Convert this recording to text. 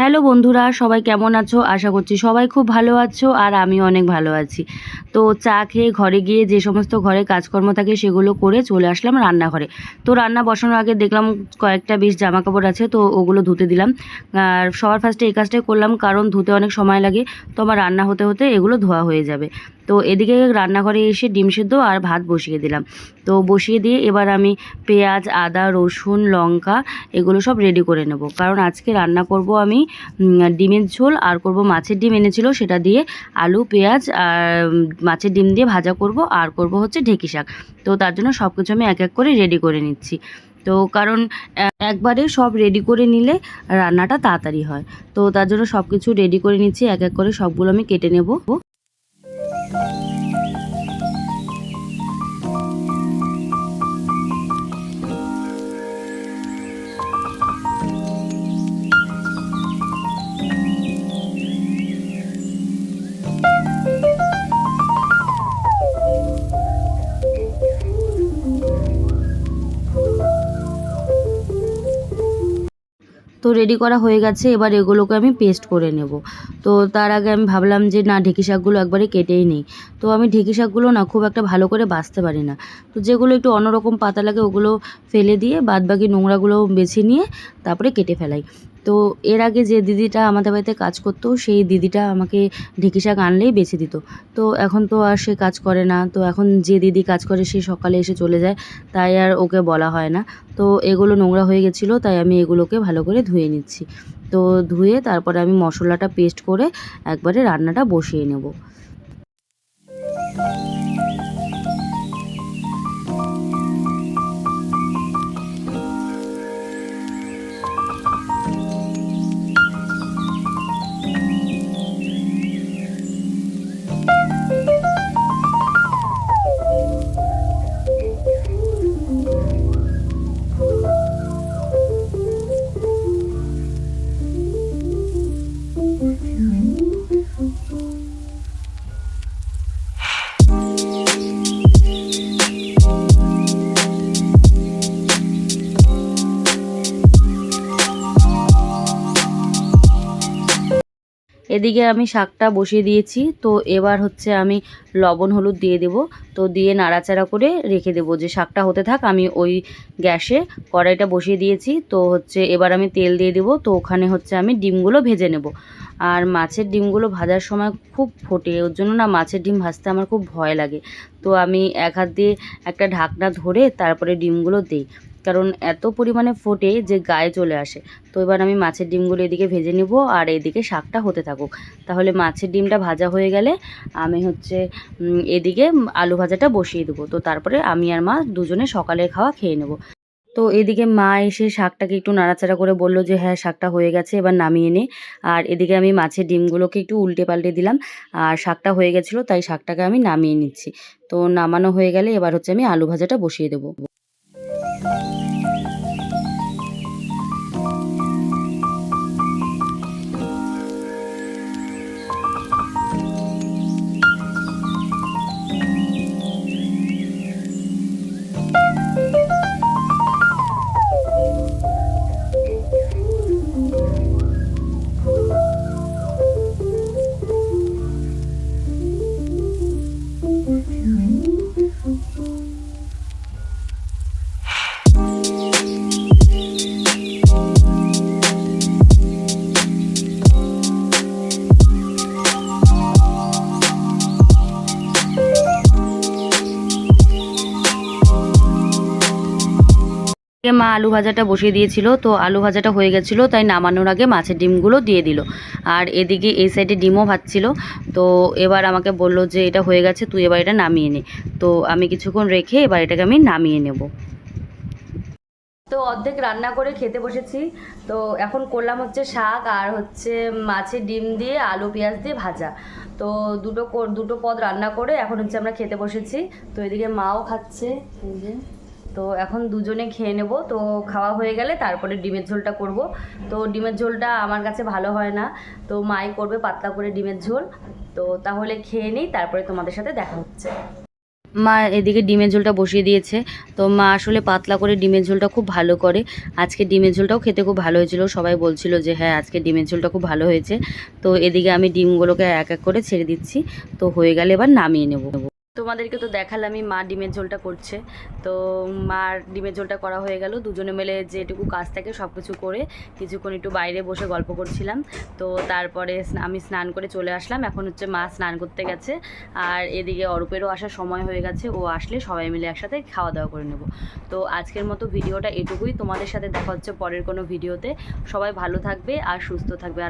Hello বন্ধুরা, সবাই কেমন আছো? আশা করছি সবাই খুব ভালো আছো আর আমি অনেক ভালো আছি। তো চা খেয়ে ঘরে গিয়ে যে সমস্ত ঘরে কাজকর্ম থাকে সেগুলো করে চলে আসলাম রান্নাঘরে। তো রান্না বসানোর আগে দেখলাম কয়েকটা বেশ জামা কাপড় আছে, তো ওগুলো ধুতে দিলাম। আর সবার ফার্স্টে এই কাজটাই করলাম কারণ ধুতে অনেক সময় লাগে, তো আমার রান্না হতে হতে এগুলো ধোয়া হয়ে যাবে। তো এদিকে রান্নাঘরে এসে ডিম সেদ্ধ আর ভাত বসিয়ে দিলাম। তো বসিয়ে দিয়ে এবার আমি পেঁয়াজ, আদা, রসুন, লঙ্কা এগুলো সব রেডি করে নেব। কারণ আজকে রান্না করব আমি ডিমের ঝোল আর করব মাছের ডিম এনেছিল সেটা দিয়ে আলু, পেঁয়াজ আর মাছের ডিম দিয়ে ভাজা করব আর করব হচ্ছে ঢেঁকি শাক। তো তার জন্য সব কিছু আমি এক এক করে রেডি করে নিচ্ছি। তো কারণ একবারে সব রেডি করে নিলে রান্নাটা তাড়াতাড়ি হয়। তো তার জন্য সব কিছু রেডি করে নিচ্ছি, এক এক করে সবগুলো আমি কেটে নেব। তো রেডি করা হয়ে গেছে, এবার এগুলোকে আমি পেস্ট করে নেব। তো তার আগে আমি ভাবলাম যে না, ঢেঁকি শাকগুলো একবারে কেটেই নেই। তো আমি ঢেঁকি শাকগুলো না খুব একটা ভালো করে বাঁচতে পারি না। তো যেগুলো একটু অন্যরকম পাতা লাগে ওগুলো ফেলে দিয়ে বাদবাকি নোংরাগুলো বেছে নিয়ে তারপরে কেটে ফেলাই। তো এর আগে যে দিদিটা আমাদের বাড়িতে কাজ করতো, সেই দিদিটা আমাকে ঢেঁকি শাক আনলেই বেছে দিত। তো এখন তো আর সে কাজ করে না, তো এখন যে দিদি কাজ করে সে সকালে এসে চলে যায়, তাই আর ওকে বলা হয় না। তো এগুলো নোংরা হয়ে গেছিল, তাই আমি এগুলোকে ভালো করে ধুয়ে নিচ্ছি। তো ধুয়ে তারপরে আমি মশলাটা পেস্ট করে একবারে রান্নাটা বসিয়ে নেব। এদিকে আমি শাকটা বসিয়ে দিয়েছি, তো এবার হচ্ছে আমি লবণ, হলুদ দিয়ে দেব, তো দিয়ে নাড়াচাড়া করে রেখে দেবো যে শাকটা হতে থাক, আমি ওই গ্যাসে কড়াইটা বসিয়ে দিয়েছি, তো হচ্ছে এবার আমি তেল দিয়ে দেবো, তো ওখানে হচ্ছে আমি ডিমগুলো ভেজে নেব। আর মাছের ডিমগুলো ভাজার সময় খুব ফোটে, ওর জন্য না মাছের ডিম ভাজতে আমার খুব ভয় লাগে। তো আমি এক হাত দিয়ে একটা ঢাকনা ধরে তারপরে ডিমগুলো দিই। কারণ এত পরিমাণে ফোটে যে গায়ে চলে আসে। তো এবার আমি মাছের ডিমগুলো এদিকে ভেজে নিব আর এদিকে শাকটা হতে থাকুক। তাহলে মাছের ডিমটা ভাজা হয়ে গেলে আমি হচ্ছে এদিকে আলু ভাজাটা বসিয়ে দেবো। তো তারপরে আমি আর মা দুজনে সকালের খাওয়া খেয়ে নেব। তো এদিকে মা এসে শাকটাকে একটু নাড়াচাড়া করে বলল যে হ্যাঁ শাকটা হয়ে গেছে, এবার নামিয়ে নে। আর এদিকে আমি মাছের ডিমগুলোকে একটু উল্টে পাল্টে দিলাম। আর শাকটা হয়ে গেছিল, তাই শাকটাকে আমি নামিয়ে নিচ্ছি। তো নামানো হয়ে গেলে এবার হচ্ছে আমি আলু ভাজাটা বসিয়ে দেবো। মা আলু ভাজাটা বসিয়ে দিয়েছিল, তো আলু ভাজাটা হয়ে গেছিল, তাই নামানোর আগে মাছের ডিমগুলো দিয়ে দিল। আর এদিকে এই সাইডে ডিমও ভাজছিল, তো এবার আমাকে বলল যে এটা হয়ে গেছে, তুই এবার এটা নামিয়ে নে। তো আমি কিছুক্ষণ রেখে এবার এটাকে আমি নামিয়ে নেব। তো অর্ধেক রান্না করে খেতে বসেছি, তো এখন করলাম হচ্ছে শাক আর হচ্ছে মাছের ডিম দিয়ে আলু পেঁয়াজ দিয়ে ভাজা। তো দুটো দুটো পদ রান্না করে এখন হচ্ছে আমরা খেতে বসেছি, তো এদিকে মাও খাচ্ছে তো এখন দুজনে খেয়ে নেব। তো খাওয়া হয়ে গেলে তারপরে ডিমের ঝোলটা করব। তো ডিমের ঝোলটা আমার কাছে ভালো হয় না। তো মাই করবে পাতলা করে ডিমের ঝোল। তো তাহলে খেয়ে নিই, তারপরে তোমাদের সাথে দেখা হচ্ছে। মা এদিকে ডিমের ঝোলটা বসিয়ে দিয়েছে। তো মা আসলে পাতলা করে ডিমের ঝোলটা খুব ভালো করে। আজকে ডিমের ঝোলটাও খেতে খুব ভালো হয়েছিল। সবাই বলছিল যে হ্যাঁ আজকে ডিমের ঝোলটা খুব ভালো হয়েছে। তো এদিকে আমি ডিমগুলোকে এক এক করে ছেড়ে দিচ্ছি। তো হয়ে গেলে এবার নামিয়ে নেব। তোমাদেরকে তো দেখালামই মা ডিমের ঝোলটা করছে। তো মার ডিমের ঝোলটা করা হয়ে গেল। দুজনে মিলে যেটুকু কাজ থাকে সব কিছু করে কিছুক্ষণ একটু বাইরে বসে গল্প করছিলাম। তো তারপরে আমি স্নান করে চলে আসলাম। এখন হচ্ছে মা স্নান করতে গেছে। আর এদিকে অরূপেরও আসার সময় হয়ে গেছে। ও আসলে সবাই মিলে একসাথে খাওয়া দাওয়া করে নেব। তো আজকের মতো ভিডিওটা এটুকুই। তোমাদের সাথে দেখা হচ্ছে পরের কোনো ভিডিওতে। সবাই ভালো থাকবে আর সুস্থ থাকবে। আর